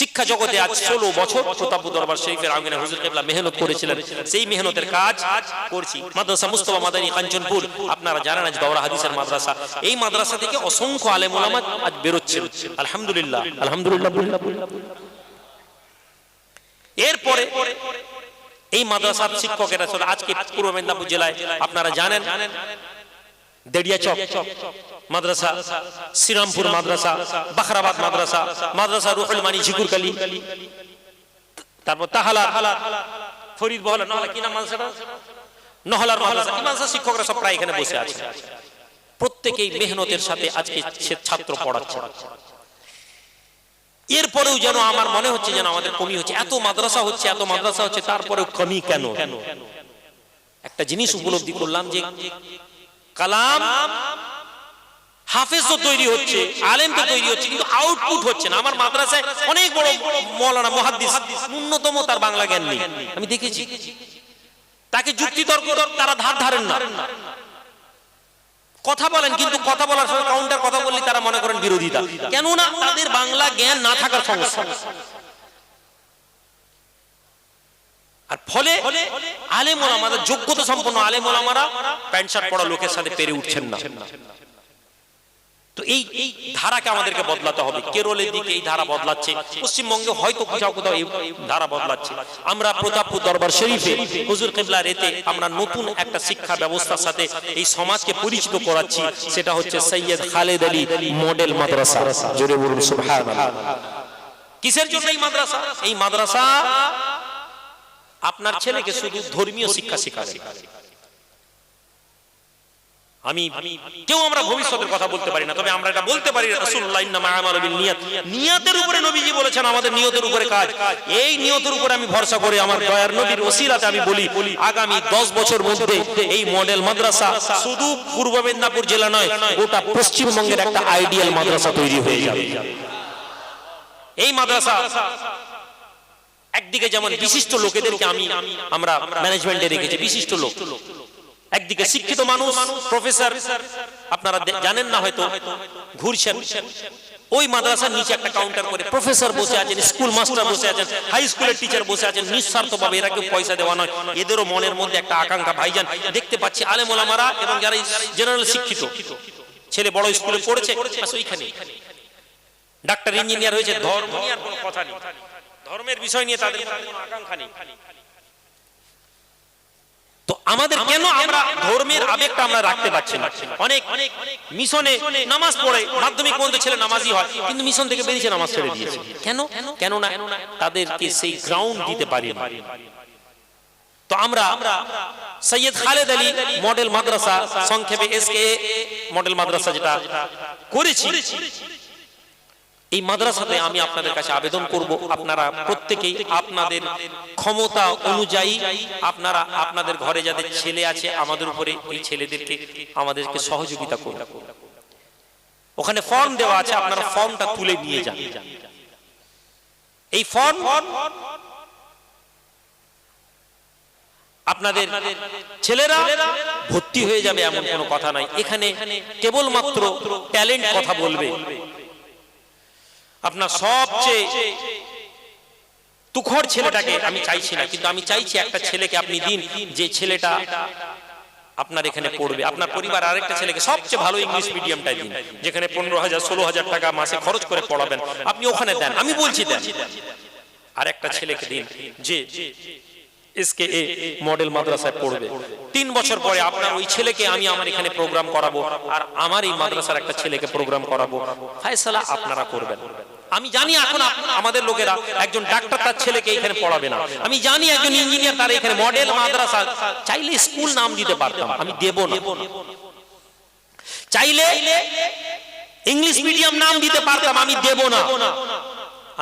শিক্ষা জগতে আজ ষোলো বছর প্রতাপ দরবার শরীফের আঙ্গনে হুজুর কেবলা মেহনত করেছিলেন। সেই মেহনতের কাজ করছি। মাদ্রাসা মুস্তফা মাদানী কাঞ্চনপুর। আপনারা জানেন আজ দৌরা হাদিসের মাদ্রাসা। এই মাদ্রাসা থেকে অসংখ্য আলেম ওলামা আজ বেরোচ্ছেন। আলহামদুলিল্লাহ। আলহামদুলিল্লাহ। এরপরে এই মাদ্রাসার শিক্ষকেরা আজকে পূর্ব মেদিনীপুর জেলায়, আপনারা জানেন, দেড়িয়াচক। মাদ্রাসা, শ্রীরামপুর মাদ্রাসা, বাখরাবাদ মাদ্রাসা মাদ্রাসা রুহুল মানি ঝিকুরকালি তারপর তাহালা ফরিদ বহলা নহলা কি নাম মাদ্রাসাটা? নহলার মাদ্রাসা এই মাদ্রাসা শিক্ষকরা সব প্রায় এখানে বসে আছে। প্রত্যেকেই মেহনতের সাথে আজকে ছাত্র পড়াচ্ছে। এরপরেও যেন আমার মনে হচ্ছে যেন আমাদের কমি হচ্ছে। এত মাদ্রাসা হচ্ছে, এত মাদ্রাসা হচ্ছে, তারপরেও কমি কেন? একটা জিনিস উপলব্ধি করলাম যে, কালাম হাফেজ তো তৈরি হচ্ছে আলেম তো তৈরি হচ্ছে কিন্তু আউটপুট হচ্ছে না। আমার মাদ্রাসায় অনেক বড় মৌলানা মহাদ্দিস ন্যূনতম তার বাংলা জ্ঞান নেই। আমি দেখেছি। তাকে যুক্তি তর্ক তারা ধার ধারেন না। কথা বলেন কিন্তু কথা বলার সময় কাউন্টার কথা বললে তারা মনে করেন বিরোধিতা। কেননা তাদের বাংলা জ্ঞান না থাকার সমস্যা। আর ফলে আলেম আমাদের যোগ্যতা সম্পন্ন আলেম ওলামারা প্যান্ট শার্ট পরা লোকের সাথে পেরে উঠছেন না। তো এই এই ধারাকে আমাদেরকে বদলাতে হবে। কেরলের দিকে এই ধারা বদলাচ্ছে। পশ্চিমবঙ্গে হয়তো কোথাও কোথাও এই ধারা বদলাচ্ছে। আমরা প্রতাপপুর দরবার শরীফে হুজুর কেবলা রেতে আমরা নতুন একটা শিক্ষা ব্যবস্থার সাথে এই সমাজকে পরিচিত করাচ্ছি। সেটা হচ্ছে সৈয়দ খালেদ আলী মডেল মাদ্রাসা। জোরে বলুন, সুবহানাল্লাহ। কিসের জন্য এই মাদ্রাসা? এই মাদ্রাসা আপনার ছেলেকে শুধু ধর্মীয় শিক্ষা শেখাবে। আমি কেউ আমরা ভবিষ্যতের কথা বলতে পারি না, তবে আমরা এটা বলতে পারি নিয়াতের উপরে নবীজি বলেছেন, আমাদের নিয়তের উপরে কাজ। এই নিয়তের উপরে আমি ভরসা করে, আমার দয়ার নবীর ওসিলাতে আমি বলি, আগামী 10 বছর মধ্যে এই মডেল মাদ্রাসা শুধু পূর্ব মেদিনীপুর জেলা নয়, গোটা পশ্চিমবঙ্গের একটা আইডিয়াল মাদ্রাসা তৈরি হয়ে যাবে। এই মাদ্রাসা একদিকে যেমন বিশিষ্ট লোকেদেরকে আমি, আমরা ম্যানেজমেন্টে রেখেছি, বিশিষ্ট লোক। একদিকে শিক্ষিত মানুষ প্রফেসর আপনারা জানেন না হয়তো ঘুরছেন। ওই মাদ্রাসার নিচে একটা কাউন্টার করে প্রফেসর বসে আছেন স্কুল মাস্টার বসে আছেন হাই স্কুলের টিচার বসে আছেন নিঃস্বার্থভাবে এরা কেউ পয়সা দেওয়া নয়। এদেরও মনের মধ্যে একটা আকাঙ্ক্ষা ভাইজান। দেখতে পাচ্ছি আলেম ওলামারা এবং যারা জেনারেল শিক্ষিত। ছেলে বড় স্কুলে পড়েছে ওইখানে ডাক্তার ইঞ্জিনিয়ার হয়েছে ধর্ম নিয়ে আর কোনো কথা নেই। ধর্মের বিষয় নিয়ে তাদের কোনো আকাঙ্ক্ষা নেই। আমাদের কেন আমরা ধর্মের আবেগটা আমরা রাখতে পারছি না? অনেক মিশনে নামাজ পড়ে মাধ্যমিক পর্যন্ত ছেলে নামাজি হয় কিন্তু মিশন থেকে বেরিয়েছে নামাজ ছেড়ে দিয়েছে। কেন? কেন? না তাদেরকে সেই গ্রাউন্ড দিতে পারি না তো আমরা সৈয়দ খালেদ আলী মডেল মাদ্রাসা সংক্ষেপে এসকে মডেল মাদ্রাসা যেটা করেছি। এই মাদ্রাসাতে আমি আপনাদের কাছে আবেদন করব। আপনারা প্রত্যেকেই আপনাদের ক্ষমতা অনুযায়ী আপনারা আপনাদের ঘরে যাদের ছেলে আছে আমাদের উপরে এই ছেলেদেরকে আমাদেরকে সহযোগিতা করুন। ওখানে ফর্ম দেওয়া আছে, আপনারা ফর্মটা তুলে নিয়ে যান। এই ফর্ম আপনাদের ছেলেরা ভর্তি হয়ে যাবে এমন কোনো কথা নাই। এখানে কেবলমাত্র ট্যালেন্ট কথা বলবে। আপনার সবচেয়ে তুখর ছেলেটাকে আমি চাইছি না, কিন্তু আমি চাইছি একটা ছেলেকে আপনি দিন, যে ছেলেটা আপনার এখানে পড়বে। আপনার পরিবার আরেকটা ছেলেকে সবচেয়ে ভালো ইংলিশ মিডিয়ামটাই দিন, যেখানে পনেরো হাজার, ষোলো হাজার টাকা মাসে খরচ করে পড়াবেন। আপনি ওখানে দেন, আমি বলছি দেন। আর একটা ছেলেকে দিন, যে এসকে এ মডেল মাদ্রাসায় পড়বে। তিন বছর পরে আপনার ওই ছেলেকে আমি আমার এখানে প্রোগ্রাম করাবো আর আমার এই মাদ্রাসার একটা ছেলেকে প্রোগ্রাম করাবো। ফায়সালা আপনারা করবেন। আমি জানি এখন আমাদের লোকেরা একজন ডাক্তার তার ছেলেকে এখানে পড়াবে না। আমি জানি একজন ইঞ্জিনিয়ার তার এখানে মডেল মাদ্রাসা। চাইলে স্কুল নাম দিতে পারতাম, আমি দেব না। চাইলে ইংলিশ মিডিয়াম নাম দিতে পারতাম, আমি দেব না।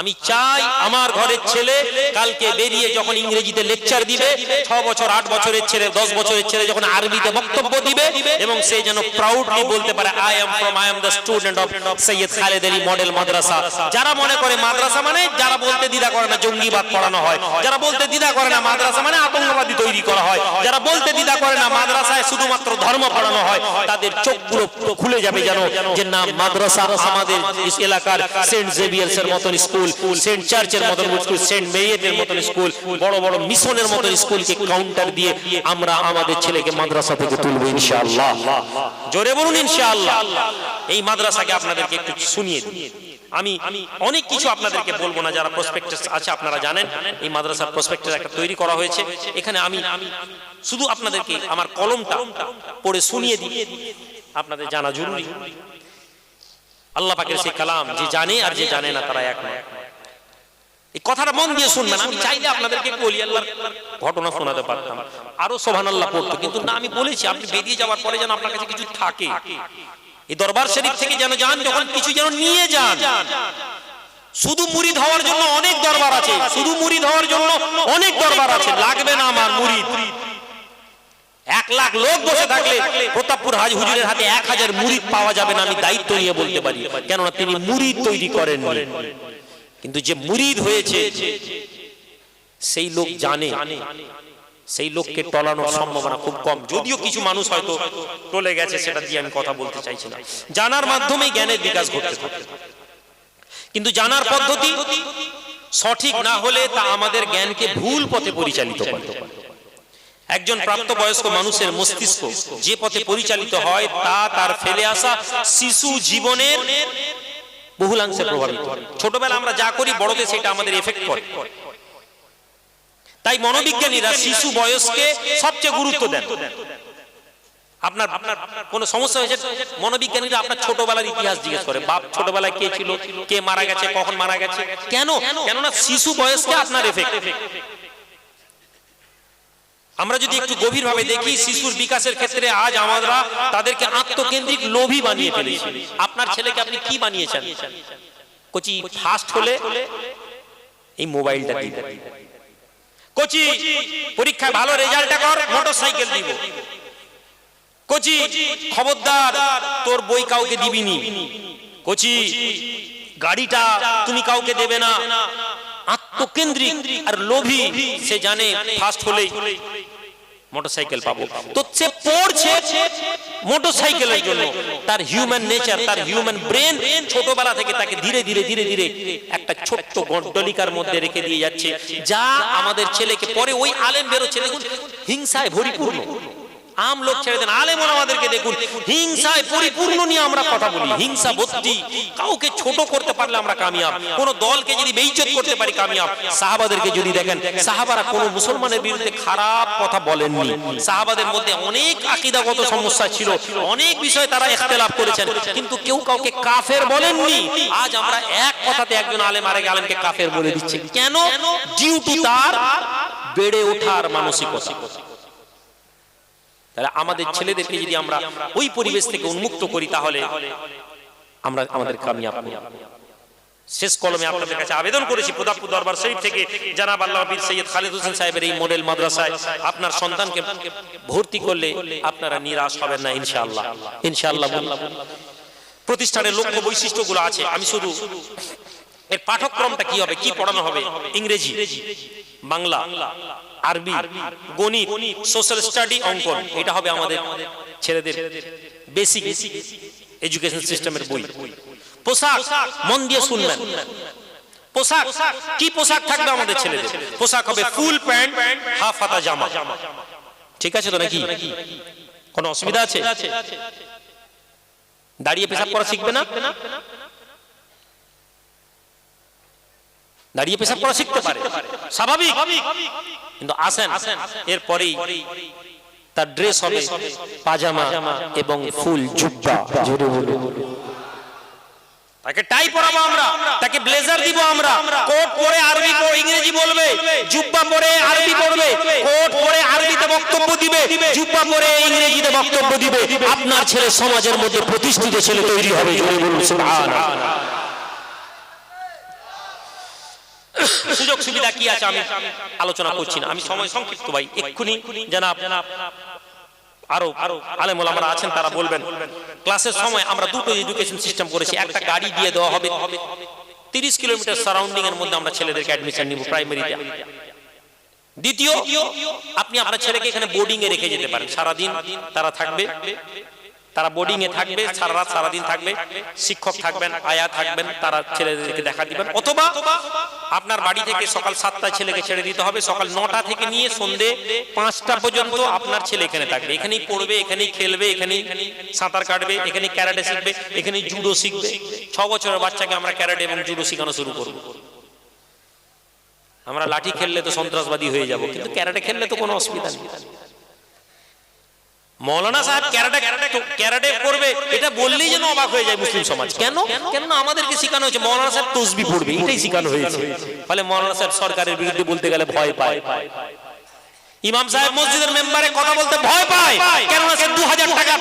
আমি চাই আমার ঘরের ছেলে কালকে বেরিয়ে যখন ইংরেজিতে লেকচার দিবে, ছ বছর, আট বছরের ছেলে, দশ বছরের ছেলে যখন আরবিতে বক্তব্য দিবে এবং সে যেন প্রাউডলি বলতে পারে I am from I am the student of Syed Khaled Ali model Madrasa. যারা মনে করে মাদ্রাসা মানে যারা বলতে দ্বিধা করে না, জঙ্গিবাদ পড়ানো হয়। যারা বলতে দ্বিধা করে না, মাদ্রাসা মানে আতঙ্কবাদী তৈরি করা হয়। যারা বলতে দ্বিধা করে না, মাদ্রাসায় শুধুমাত্র ধর্ম পড়ানো হয়, তাদের চোখগুলো খুলে যাবে যেন, যে না, মাদ্রাসা আমাদের এলাকার সেন্ট জেভিয়ার্স এর মতন স্কুল স্কুল সেন্ট চার্চের মতন স্কুল সেন্ট মেরিয়েটের মতন স্কুল, বড় বড় মিশনের মতন স্কুলকে কাউন্টার দিয়ে আমরা আমাদের ছেলেকে মাদ্রাসা থেকে তুলবো ইনশাআল্লাহ। জোরে বলুন ইনশাআল্লাহ। এই মাদ্রাসাকে আপনাদেরকে একটু শুনিয়ে দিই। আমি অনেক কিছু আপনাদেরকে বলব না, যারা প্রসপেক্টাস আছে আপনারা জানেন, এই মাদ্রাসার প্রসপেক্টাস একটা তৈরি করা হয়েছে। এখানে আমি শুধু আপনাদেরকে আমার কলমটা পড়ে শুনিয়ে দিই। আপনাদের জানা জরুরি। আল্লাহ পাকের সেই কালাম, যে জানে আর যে জানে না, তারা এক নয়। এই কথাটা মন দিয়ে শুনবেন, আমি চাইলে আপনাদেরকে বলি আল্লাহর ঘটনা শোনাতে পারতাম। আরও সোভান আল্লাহ পড়তো, কিন্তু না, আমি বলেছি, আপনি বেরিয়ে যাওয়ার পরে যেন আপনার কাছে কিছু থাকে। এই দরবার শরীফ থেকে যেন যান, যখন কিছু যেন নিয়ে যান। শুধু মুরিদ হওয়ার জন্য অনেক দরবার আছে, শুধু মুরিদ হওয়ার জন্য অনেক দরবার আছে, লাগবে না আমার মুরিদ। এক লাখ লোক বসে থাকলে প্রতাপপুর হাজ হুজুরের হাতে এক হাজার মুড়ি পাওয়া যাবে না, আমি দায়িত্ব নিয়ে বলতে পারি। কেননা তিনি মুড়ি তৈরি করেন কিন্তু যে মুরিদ হয়েছে, সেই লোক জানে, সেই লোককে টলানোর সম্ভাবনা খুব কম। যদিও কিছু মানুষ হয়তো টলে গেছে, সেটা দিয়ে আমি কথা বলতে চাইছি না। জানার মাধ্যমেই জ্ঞানের বিকাশ ঘটতে থাকে। কিন্তু জানার পদ্ধতি সঠিক না হলে তা আমাদের জ্ঞানকে ভুল পথে পরিচালিত করে। একজন প্রাপ্তবয়স্ক মানুষের মস্তিষ্ক যে পথে পরিচালিত হয়, তা তার ফেলে আসা শিশু জীবনের বহুলাংশে প্রভাবিত। ছোটবেলা আমরা যা করি বড়তে সেটা আমাদের এফেক্ট করে। তাই মনোবিজ্ঞানীরা শিশু বয়সকে সবচেয়ে গুরুত্ব দেন। আপনার আপনার কোন সমস্যা হয়েছে? মনোবিজ্ঞানীরা আপনার ছোটবেলার ইতিহাস জিজ্ঞেস করে বাপ ছোটবেলায় কে ছিল? কে মারা গেছে? কখন মারা গেছে? কেন? কেননা শিশু বয়সকে আপনার এফেক্ট আমরা যদি একটু গভীরভাবে দেখি শিশুর বিকাশের ক্ষেত্রে আজ আমরা তাদেরকে আত্মকেন্দ্রিক লোভী বানিয়ে ফেলেছি। আপনার ছেলেকে আপনি কি বানিয়েছেন? কোচি ফার্স্ট হলে এই মোবাইলটা দিবেন কোচি পরীক্ষায় ভালো রেজাল্টটা কর মোটরসাইকেল দিব। কোচি খবরদার তোর বই কাউকে দিবিনি। কোচি গাড়িটা তুমি কাউকে দেবে না। আত্মকেন্দ্রিক আর লোভী, সে জানে ফার্স্ট হলেই মোটরসাইকেল পাবো। তো সে পড়ছে মোটরসাইকেলের জন্য। তার হিউম্যান নেচার তার হিউম্যান ব্রেন ছোটবেলা থেকে তাকে ধীরে ধীরে ধীরে ধীরে একটা ছোট্ট গড্ডলিকার মধ্যে রেখে দিয়ে যাচ্ছে। যা আমাদের ছেলেকে পরে ওই আলেম বেরোচ্ছে। দেখুন, হিংসায় ভরিপূর্ণ। আম লোক ছেড়ে দেন। আলেম আমাদেরকে দেখুন। হিংসায় পরিপূর্ণ নিয়ে আমরা কথা বলি। হিংসা ভর্তি কাউকে ছোট করতে পারলে আমরা কামিয়াব। কোন দলকে যদি বেইজ্জত করতে পারি কামিয়াব। সাহাবাদেরকে যদি দেখেন সাহাবারা কোন মুসলমানের বিরুদ্ধে খারাপ কথা বলেননি। সাহাবাদের মধ্যে অনেক আকীদাগত সমস্যা ছিল। অনেক বিষয়ে তারা ইখতিলাফ করেছেন। কিন্তু কেউ কাউকে কাফের বলেননি। আজ আমরা এক কথাতে একজন আলেম আরেক আলেমকে কাফের বলে দিচ্ছে। কেন? ডিউ টু তার বেড়ে ওঠার মানসিকতা। তাহলে আমাদের ছেলেদেরকে যদি আমরা ওই পরিবেশ থেকে উন্মুক্ত করি তাহলে আমরা আমাদের কামিয়াব শেষ কলমে আপনাদের কাছে আবেদন করেছি প্রতাপপুর দরবার শরীফ থেকে জানাব আল্লাহ বীর সৈয়দ খালেদ হোসেন সাহেবের এই মডেল মাদ্রাসায় আপনার সন্তানকে ভর্তি করলে আপনারা নিরাশ হবেন না ইনশাআল্লাহ। ইনশাআল্লাহ। প্রতিষ্ঠানের লক্ষ্য বৈশিষ্ট্যগুলো আছে। আমি শুধু এর পাঠক্রমটা কি হবে কি পড়ানো হবে? ইংরেজি। বাংলা। আরবি, গণিত সোশ্যাল স্টাডি অঙ্কন, এটা হবে আমাদের ছেলেদের বেসিক এডুকেশন সিস্টেমের বই। পোশাক, মন দিয়ে শুনবেন। পোশাক, কি পোশাক থাকবে আমাদের ছেলেদের? পোশাক হবে ফুল প্যান্ট, হাফ হাতা জামা। ঠিক আছে তো নাকি? কোনো অসুবিধা আছে? দাঁড়িয়ে পেশাব করা শিখবে না? দাঁড়িয়ে পেশাব করা শিখতে পারে। স্বাভাবিক। কিন্তু আসেন এরপরেই তার ড্রেস হবে পাজামা এবং ফুল জুব্বা জোরে বলে তাকে টাই পরাবো আমরা তাকে ব্লেজার দিব আমরা। কোট পরে আরবি ইংরেজি বলবে জুব্বা পরে আরবি পড়বে কোট পরে আরবিতে বক্তব্য দিবে জুব্বা পরে ইংরেজিতে বক্তব্য দিবে। আপনার ছেলে সমাজের মধ্যে প্রতিষ্ঠিত ছেলে তৈরি হবে জোরে বলুন সুবহানাল্লাহ। সুযোগ সুবিধা কি আছে আমি আলোচনা করছি না। আমি সময় সংক্ষিপ্ত ভাই, এক্ষুনি জানাব আরও আরও আলেম আছেন, তারা বলবেন। ক্লাসের সময় আমরা দুটো এডুকেশন সিস্টেম করেছি। একটা গাড়ি দিয়ে দেওয়া হবে। তিরিশ কিলোমিটার সারাউন্ডিং এর মধ্যে আমরা ছেলেদেরকে অ্যাডমিশন নিব প্রাইমারিতে দ্বিতীয়, আপনি আপনার ছেলেকে এখানে বোর্ডিং এ রেখে যেতে পারেন। সারাদিন তারা থাকবে। তারা বোর্ডিং এ থাকবে সারা রাত সারাদিন থাকবে শিক্ষক থাকবেন আয়া থাকবেন তারা ছেলেদেরকে দেখা দিবেন। অথবা আপনার বাড়ি থেকে সকাল সাতটায় ছেলেকে ছেড়ে দিতে হবে সকাল নটা থেকে নিয়ে সন্ধে পাঁচটা পর্যন্ত আপনার ছেলে এখানে থাকবে। এখানেই পড়বে এখানেই খেলবে এখানেই সাঁতার কাটবে এখানে ক্যারাটে শিখবে এখানেই জুডো শিখবে। ছ বছরের বাচ্চাকে আমরা ক্যারাটে এবং জুডো শেখানো শুরু করব। আমরা লাঠি খেললে তো সন্ত্রাসবাদী হয়ে যাব কিন্তু ক্যারাটে খেললে তো কোনো অসুবিধা নেই। মৌলানা সাহেব ক্যারাটে ক্যারাটে করবে এটা বললেই যেন অবাক হয়ে যায় মুসলিম সমাজ। কেন? কেন? আমাদেরকে শেখানো হয়েছে মৌলানা সাহেব তসবি পড়বে এটাই শেখানো হয়েছে। ফলে মৌলানা সাহেব সরকারের বিরুদ্ধে বলতে গেলে ভয় পায়। ইমাম সাহেব মসজিদের মেম্বারে কথা বলতে ভয় পায় কেননা সে দু হাজার টাকা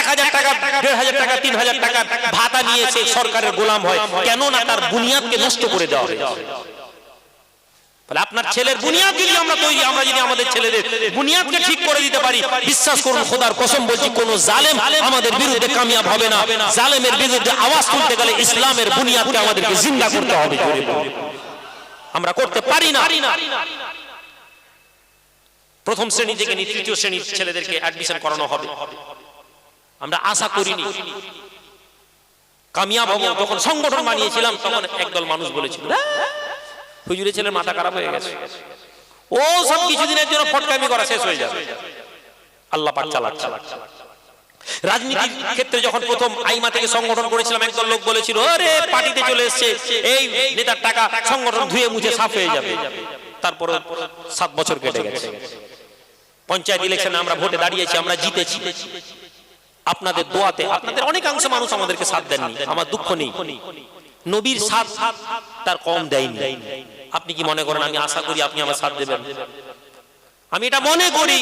এক হাজার টাকা দেড় হাজার টাকা তিন হাজার টাকা ভাতা নিয়ে সে সরকারের গোলাম হয়। কেননা তার বুনিয়াদকে নষ্ট করে দেওয়া হয়েছে। আপনার ছেলের বুনিয়াদ যদি আমরা তৈরি, আমরা যদি আমাদের ছেলেদের বুনিয়াদকে ঠিক করে দিতে পারি, বিশ্বাস করুন, খোদার কসম বলছি, কোন জালেম আমাদের বিরুদ্ধে কামিয়াব হবে না। জালেমের বিরুদ্ধে আওয়াজ তুলতে গেলে ইসলামের বুনিয়াদকে আমাদেরকে জিন্দা করতে হবে। আমরা করতে পারি না। প্রথম শ্রেণি থেকে তৃতীয় শ্রেণির ছেলেদেরকে অ্যাডমিশন করানো হবে। আমরা আশা করিনি। কামিয়াব হব। যখন সংগঠন বানিয়েছিলাম, তখন একদল মানুষ বলেছিল হুজুরের ছেলের মাথা খারাপ হয়ে গেছে। ও সব কিছুদিনের জন্য ফটকামি করা শেষ হয়ে যাবে। আল্লাহ পাক চালাচ্ছে। রাজনীতির ক্ষেত্রে যখন প্রথম আইমা থেকে সংগঠন করেছিলাম, একদল লোক বলেছিল, আরে, পার্টিতে চলে এসেছে। এই নেতার টাকা সংগঠন ধুয়ে মুছে সাফ হয়ে যাবে। তারপরে সাত বছর কেটে গেছে। পঞ্চায়েত ইলেকশনে আমরা ভোটে দাঁড়িয়েছি, আমরা জিতেছি। আপনাদের দোয়াতে আপনাদের অনেকাংশ মানুষ আমাদেরকে সাথ দেননি। আমার দুঃখ নেই। নবীর সাথ তার কম দেয়নি। আপনি কি মনে করেন আমি আশা করি আপনি আমার সাথ দেবেন? আমি এটা মনে করি।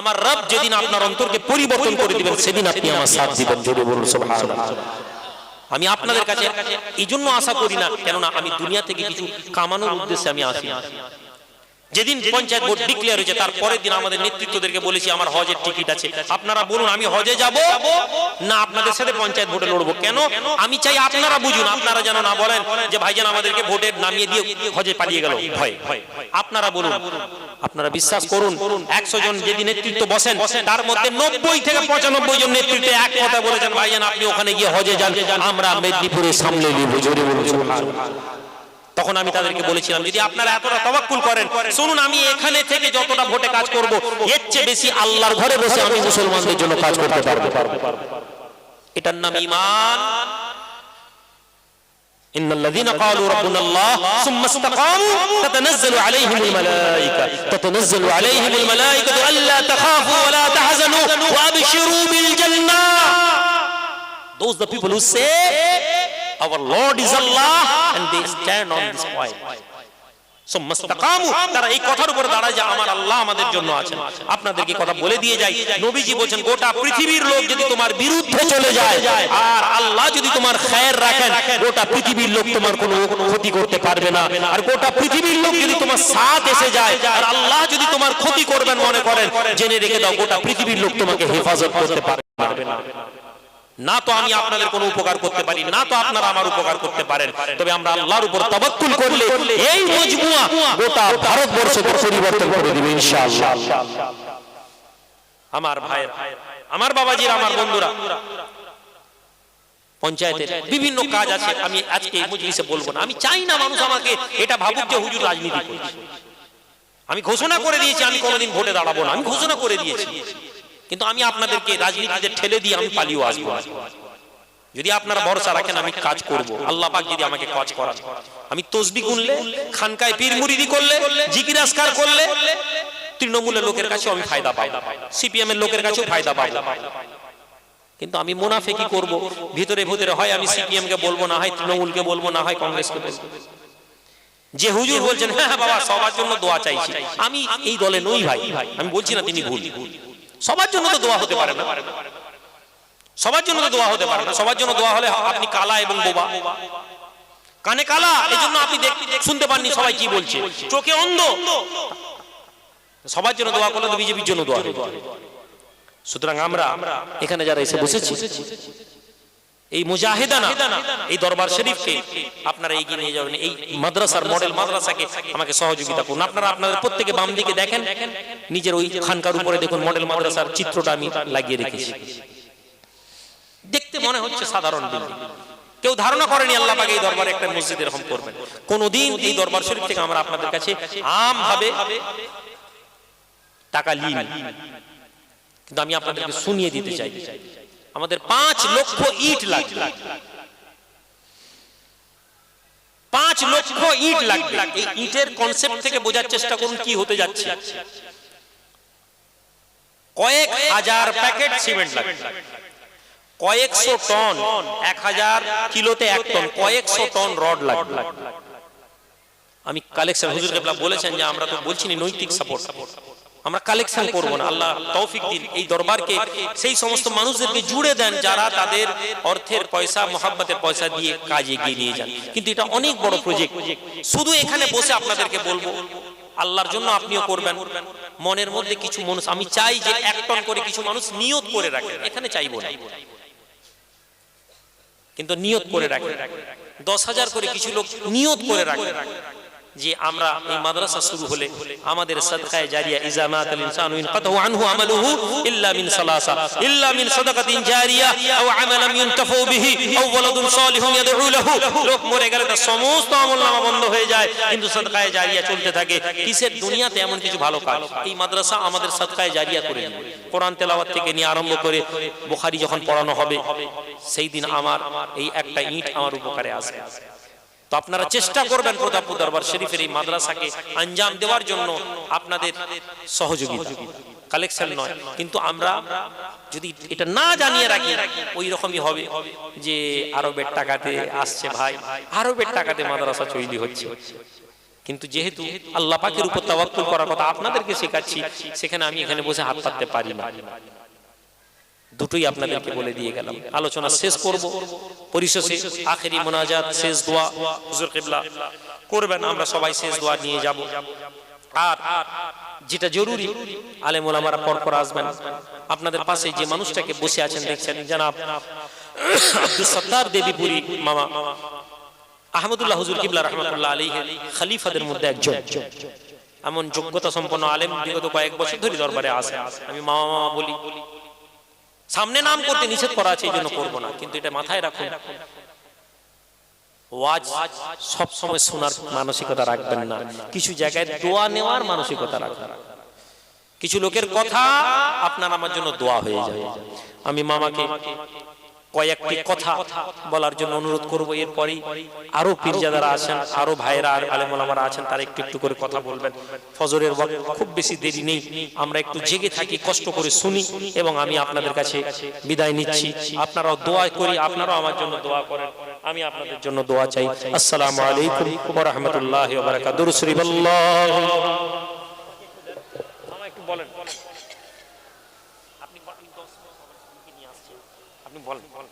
আমার রব যেদিন আপনার অন্তরকে পরিবর্তন করে দিবেন সেদিন আপনি আমার সাথ দিবেন। জোরে বলুন সুবহানাল্লাহ আমি আপনাদের কাছে এই জন্য আশা করি না কেননা আমি দুনিয়া থেকে কিছু কামানোর উদ্দেশ্যে আমি আসি। যেদিন পঞ্চায়েত ভোট ডিক্লেয়ার হয়েছে তার পরের দিন আমাদের নেতৃত্বদেরকে বলেছি আমার হজের টিকিট আছে। আপনারা বলুন আমি হজে যাব? না আপনাদের সাথে পঞ্চায়েত ভোটে লড়বো। কেন? আমি চাই আপনারা বুঝুন আপনারা যেন না বলেন যে ভাইজান আমাদেরকে ভোটে নামিয়ে দিয়ে হজে পালিয়ে গেল। ভয়। আপনারা বলুন আপনারা বিশ্বাস করুন একশো জন যেদিন নেতৃত্ব বসেন তার মধ্যে নব্বই থেকে পঁচানব্বই জন নেতৃত্বে এক কথা বলেছেন ভাইজান আপনি ওখানে গিয়ে হজে যান। আমরা মেদিনীপুরে সামলে নিব জোরে বলুন। তখন আমি তাদেরকে বলেছিলাম যদি আপনারা এতটা তবাক্কুল করেন শুনুন আমি এখানে থেকে যতটা ভোটে কাজ করব এর চেয়ে বেশি আল্লাহর ঘরে বসে আমি মুসলমানদের জন্য কাজ করতে পারবো এটার নাম ইমান إن الذين قالوا ربنا الله ثم استقاموا تتنزل عليهم الملائكة تتنزل عليهم الملائكة ألا تخافوا ولا تحزنوا وأبشروا بالجنة Those the people who say our Lord is Allah and they stand on this point. So, মাস্তাকামু, তারা এই কথার উপর দাঁড়ায় যে আমার আল্লাহ আমাদের জন্য আছেন। আপনাদেরকে কথা বলে দিয়ে যাই। নবীজি বলছেন গোটা পৃথিবীর লোক যদি তোমার বিরুদ্ধে চলে যায় আর আল্লাহ যদি তোমার খায়ের রাখেন গোটা পৃথিবীর লোক তোমার কোনো ক্ষতি করতে পারবে না। আর গোটা পৃথিবীর লোক যদি তোমার সাথ এসে যায় আর আল্লাহ যদি তোমার ক্ষতি করবেন মনে করেন জেনে রেখে দাও গোটা পৃথিবীর লোক তোমাকে হেফাজত করতে পারবে না। না তো আমি আপনাদের কোনো উপকার করতে পারি, না তো আপনারা আমার উপকার করতে পারেন। তবে আমরা আল্লাহর উপর তাবাক্কুল করলে এই মজমুয়া গোটা ভারতবর্ষকে পরিবর্তন করে দিবে ইনশাআল্লাহ। আমার ভাই, আমার বাবাজির, আমার বন্ধুরা, পঞ্চায়েতের বিভিন্ন কাজ আছে, আমি আজকে এই মজলিসে বলব না। আমি চাই না মানুষ আমাকে এটা ভাবুক যে হুজুর রাজনীতি করছে। আমি ঘোষণা করে দিয়েছি, আমি কোনোদিন ভোটে দাঁড়াবো না। আমি ঘোষণা করে দিয়েছি। কিন্তু আমি আপনাদেরকে রাজনীতিতে ঠেলে দিয়ে আমি পালিয়ে আসব যদি আপনারা ভরসা রাখেন, আমি কাজ করব। আল্লাহ পাক যদি আমাকে কাজ করান। আমি তসবি গুনলে, খানকায় পীর মুরিদি করলে, জিকির আসকার করলে তৃণমূলের লোকের কাছে আমি ফায়দা পাই সিপিএম এর লোকের কাছেও ফায়দা পাই কিন্তু আমি মুনাফেকি করব। ভিতরে ভিতরে হয় আমি সিপিএম কে বলব, না হয় তৃণমূলকে বলব, না হয় কংগ্রেসকে বলব। যে হুজুর বলছেন হ্যাঁ হ্যাঁ বাবা, সবার জন্য দোয়া চাইছি। আমি এই দলে নই ভাই। আমি বলছি না তিনি ভুল ভুল। সবার জন্য তো দোয়া হতে পারে না। সবার জন্য তো দোয়া হতে পারে না। সবার জন্য দোয়া হলে আপনি কালা এবং বোবা। কানে কালা এই জন্য আপনি শুনতে পাননি সবাই কি বলছে। চোখে অন্ধ। সবার জন্য দোয়া করলে তো বিজেপির জন্য দোয়া। সুতরাং আমরা এখানে যারা এসে বসেছি এই মুজাহিদানা এই দরবার শরীফকে আপনারা এগিয়ে নিয়ে যাবেন। এই মাদ্রাসার মডেল মাদ্রাসাকে আমাকে সহযোগিতা করুন। আপনারা আপনাদের প্রত্যেকে বাম দিকে দেখেন নিজের ওই খানকার উপরে দেখুন মডেল মাদ্রাসার চিত্রটা আমি লাগিয়ে রেখেছি। দেখতে মনে হচ্ছে সাধারণ বিল্ডিং। কেউ ধারণা করেনি আল্লাহ পাক এই দরবারে একটা মসজিদ এরকম করবেন। কোনদিন এই দরবার শরীফ থেকে আমরা আপনাদের কাছে আম ভাবে টাকা লিন কিন্তু আমি আপনাদেরকে শুনিয়ে দিতে চাই। আমাদের পাঁচ লক্ষ ইট লাগবে। পাঁচ লক্ষ ইট লাগবে। এই ইটের কনসেপ্ট থেকে বোঝার চেষ্টা করুন কি হতে যাচ্ছে। কয়েক হাজার প্যাকেট সিমেন্ট লাগবে। কয়েকশো টন এক হাজার কিলোতে এক টন কয়েকশো টন রড লাগবে। আমি কালেকশন হুজুর বলেছেন যে আমরা তো বলছি না সাপোর্ট সাপোর্ট আমরা কালেকশন করব না। আল্লাহ তৌফিক দিন। এই দরবারকে সেই সমস্ত মানুষদেরকে জুড়ে দেন যারা তাদের অর্থের পয়সা মোহাব্বতের পয়সা দিয়ে কাজ এগিয়ে নিয়ে যান। কিন্তু এটা অনেক বড় প্রজেক্ট শুধু এখানে বসে আপনাদেরকে বলব আল্লাহর জন্য আপনিও করবেন। মনের মধ্যে কিছু মানুষ আমি চাই যে এক টন করে কিছু মানুষ নিয়ত করে রাখেন এখানে চাইব না। কিন্তু নিয়ত করে রাখে। দশ হাজার করে কিছু লোক নিয়ত করে রাখে। যে আমরা এই মাদ্রাসা শুরু হলে আমাদের সাদকায়ে জারিয়া ইজামাত আল ইনসানু ইনকাতাহু আনহু আমালুহু ইল্লা মিন সালাসা, ইল্লা মিন সাদাকাতিন জারিয়া, আও আমালাম ইউনতাফু বিহি, আও ওয়ালাদুন সালিহুন ইয়াদউ লাহু। লোক মরে গেলে তার সমস্ত আমলনামা বন্ধ হয়ে যায়, কিন্তু সাদকায়ে জারিয়া চলতে থাকে। কিসের দুনিয়াতে এমন কিছু ভালো কাজ? এই মাদ্রাসা আমাদের সাদকায়ে জারিয়া করে দিবে। কোরআন তেলাওয়াত থেকে নিয়ে আরম্ভ করে বুখারী যখন পড়ানো হবে সেই দিন আমার এই একটা ইট আমার উপকারে আসবে তো আপনারা চেষ্টা করবেন প্রতাপপুর দরবার শরীফের এই মাদ্রাসাকে আঞ্জাম দেওয়ার জন্য আপনাদের সহযোগিতা। কালেকশন নয়। কিন্তু আমরা যদি এটা না জানিয়ে রাখি ওই রকমই হবে যে আরবের টাকাতে আসছে ভাই আরবের টাকাতে মাদ্রাসা তৈরি হচ্ছে। কিন্তু যেহেতু আল্লাহ পাকের উপর তাওয়াক্কুল করার কথা আপনাদেরকে শেখাচ্ছি সেখানে আমি এখানে বসে হাত পাততে পারি না। দুটোই আপনাদেরকে বলে দিয়ে গেলাম। আলোচনা শেষ করব। পরিশেষে আখেরি মোনাজাত, শেষ দোয়া। হুজুর কিবলা, করবেন, আমরা সবাই শেষ দোয়া নিয়ে যাব। আর যেটা জরুরি, আলেম ওলামারা পর পর আসবেন। আপনাদের পাশে যে মানুষটাকে বসে আছেন, দেখছেন, জানাব আব্দুল সত্তার দেবীপুরি মামা, আহমদুল্লাহ হুজুর কিবলা রহমতুল্লাহ আলী খলিফাদের মধ্যে একজন। এমন যোগ্যতা সম্পন্ন আলেম বিগত কয়েক বছর ধরে দরবারে আসে আমি মামা মামা বলি। সামনে নাম করতে নিষেধ করা আছে, এই জন্য করব না, কিন্তু এটা মাথায় রাখুন। ওয়াজ সব সময় শোনার মানসিকতা রাখবেন না। কিছু জায়গায় দোয়া নেওয়ার মানসিকতা রাখবেন কিছু লোকের কথা আপনার আমার জন্য দোয়া হয়ে যায়। আমি মামাকে কয়েকটি কথা বলার জন্য অনুরোধ করব। এরপরেই আরও পীরজাদারা আছেন, আরও ভাইয়েরা, আর আলেমারা আছেন, তারা একটু একটু করে কথা বলবেন। ফজরের খুব বেশি দেরি নেই, আমরা একটু জেগে থাকি, কষ্ট করে শুনি এবং আমি আপনাদের কাছে বিদায় নিচ্ছি। আপনারাও দোয়া করি, আপনারাও আমার জন্য দোয়া করেন, আমি আপনাদের জন্য দোয়া চাই। আসসালামু আলাইকুম ওয়া রাহমাতুল্লাহি ওয়া বারাকাতুহু। দুরূদ শরীফ, আল্লাহ একটু আপনি আপনি বলেন।